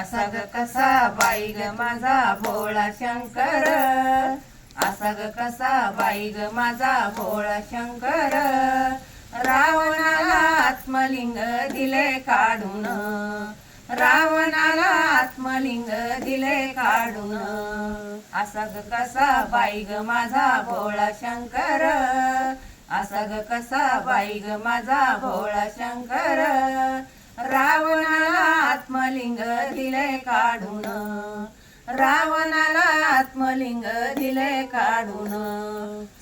असा ग कसा बाई ग माझा भोळा शंकर? असा ग कसा बाई ग माझा भोळा शंकर? रावणाला आत्मलिंग दिले काढून. रावणाला आत्मलिंग दिले काढून. असा ग कसा बाई ग माझा भोळा शंकर? असा ग कसा बाई ग माझा भोळा शंकर? रावणाला आत्मलिंग दिले काढून. रावणाला आत्मलिंग दिले काढून.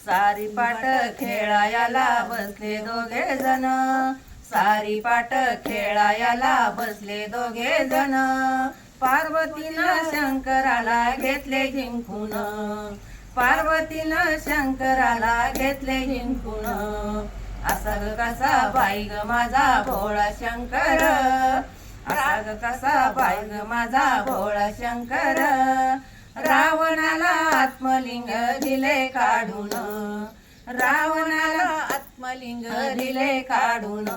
सारी पाट खेळायला बसले दोघे जण. सारी पाट खेळायला बसले दोघे जण. पार्वतीनं शंकराला घेतले जिंकून. पार्वतीनं शंकराला घेतले जिंकून. असा कसा बाई ग माझा भोळा शंकर? राग कसा बाई माझा भोळा शंकर. रावणाला आत्मलिंग दिले काढून. रावणाला आत्मलिंग दिले काढून.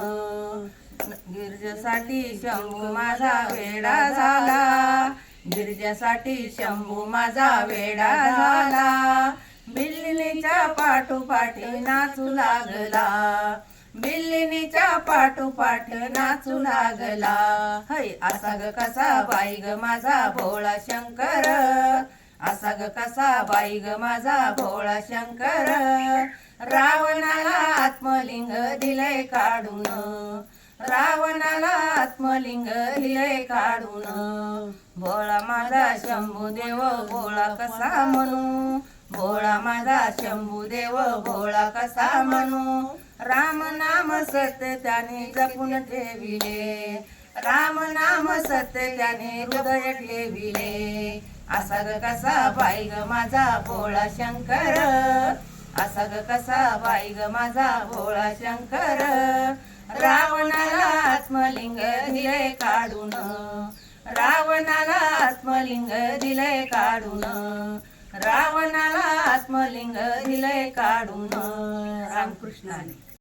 गिरजेसाठी शंभू माझा वेडा झाला. गिरजेसाठी शंभू माझा वेडा झाला. बिल्लीच्या पाठोपाठी नाचू लागला. बिल्लीच्या पाठोपाठ नाचू लागला. है असा ग कसा बाई ग माझा भोळा शंकर? असा ग कसा बाई ग माझा भोळा शंकर? रावणाला आत्मलिंग दिले काढून. रावणाला आत्मलिंग दिले काढून. भोळा माझा शंभू देव भोळा कसा म्हणू? भोळा माझा शंभू देव भोळा कसा म्हणू? राम नाम सत्य त्याने जपून ठेविले. राम नाम सत्य त्याने हृदय ठेविले. असा ग कसा बाई ग माझा भोळा शंकर? असा ग कसा बाई ग माझा भोळा शंकर? रावणाला आत्मलिंग दिले काढून. रावणाला आत्मलिंग दिलय काढून. रावणाला आत्मलिंग दिलय काढून. रामकृष्णाने.